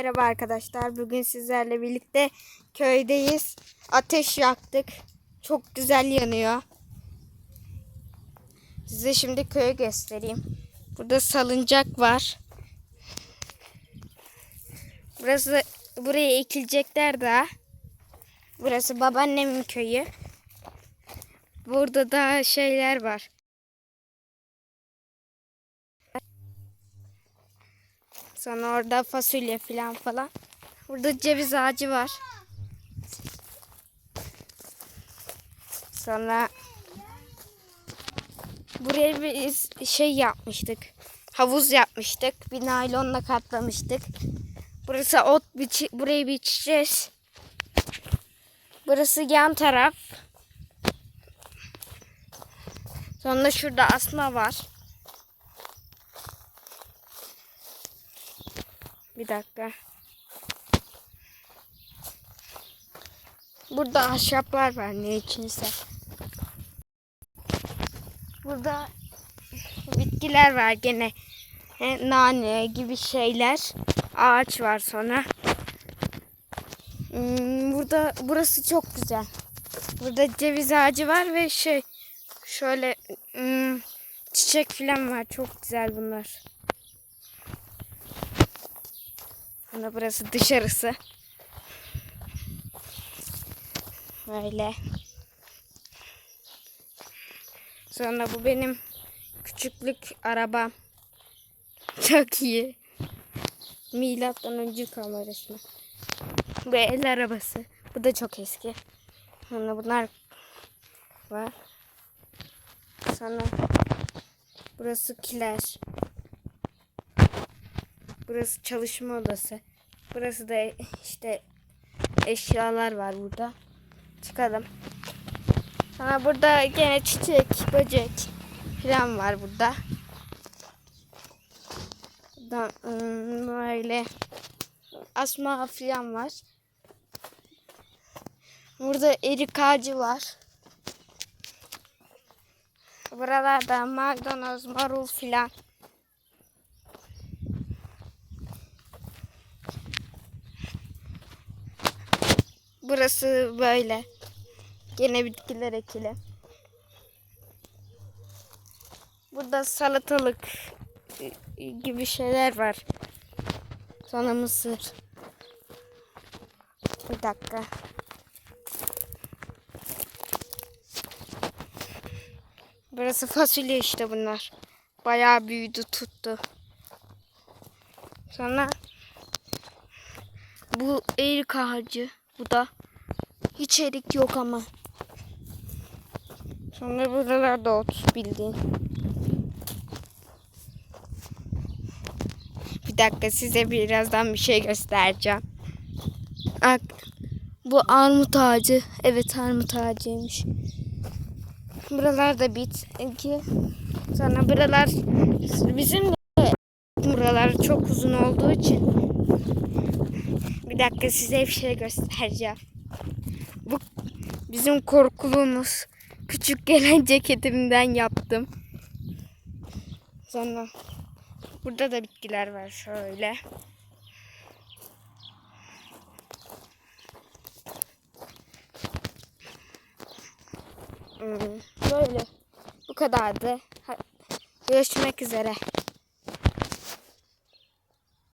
Merhaba arkadaşlar. Bugün sizlerle birlikte köydeyiz. Ateş yaktık. Çok güzel yanıyor. Size şimdi köyü göstereyim. Burada salıncak var. Burası buraya ekilecekler daha. Burası babaannemin köyü. Burada da şeyler var. Sonra orada fasulye falan falan. Burada ceviz ağacı var. Sonra buraya biz şey yapmıştık. Havuz yapmıştık. Bir naylonla katlamıştık. Burası ot biçi, burayı biçeceğiz. Burası yan taraf. Sonra şurada asma var. Bir dakika. Burada ahşaplar var ne içinse. Burada bitkiler var gene. Nane gibi şeyler. Ağaç var sonra. Hmm, Burada burası çok güzel. Burada ceviz ağacı var ve şey şöyle hmm, çiçek falan var. Çok güzel bunlar. Sonra burası dışarısı. Böyle. Sonra bu benim küçüklük arabam. Çok iyi. Milattan önce kalma resmi. Bu el arabası. Bu da çok eski. Sonra bunlar var. Sonra burası kiler. Burası çalışma odası. Burası da işte eşyalar var burada. Çıkalım. Sonra burada gene çiçek, böcek falan var burada. Burada ım, böyle asma falan var. Burada erik ağacı var. Buralarda maydanoz, marul filan. Burası böyle. Gene bitkiler ekili. Burada salatalık gibi şeyler var. Sonra mısır. Bir dakika. Burası fasulye işte bunlar. Bayağı büyüdü tuttu. Sonra bu erik ağacı. Bu da hiç erik yok ama. Sonra buralarda ot bildiğin. Bir dakika size birazdan bir şey göstereceğim. Bak bu armut ağacı. Evet armut ağacıymış. Buralarda bitki. Sonra buralar bizim de buralar çok uzun olduğu için bir dakika size bir şey göstereceğim. Bu bizim korkuluğumuz. Küçük gelen ceketimden yaptım. Sonra burada da bitkiler var şöyle. Hmm, Böyle. Bu kadardı. Görüşmek üzere.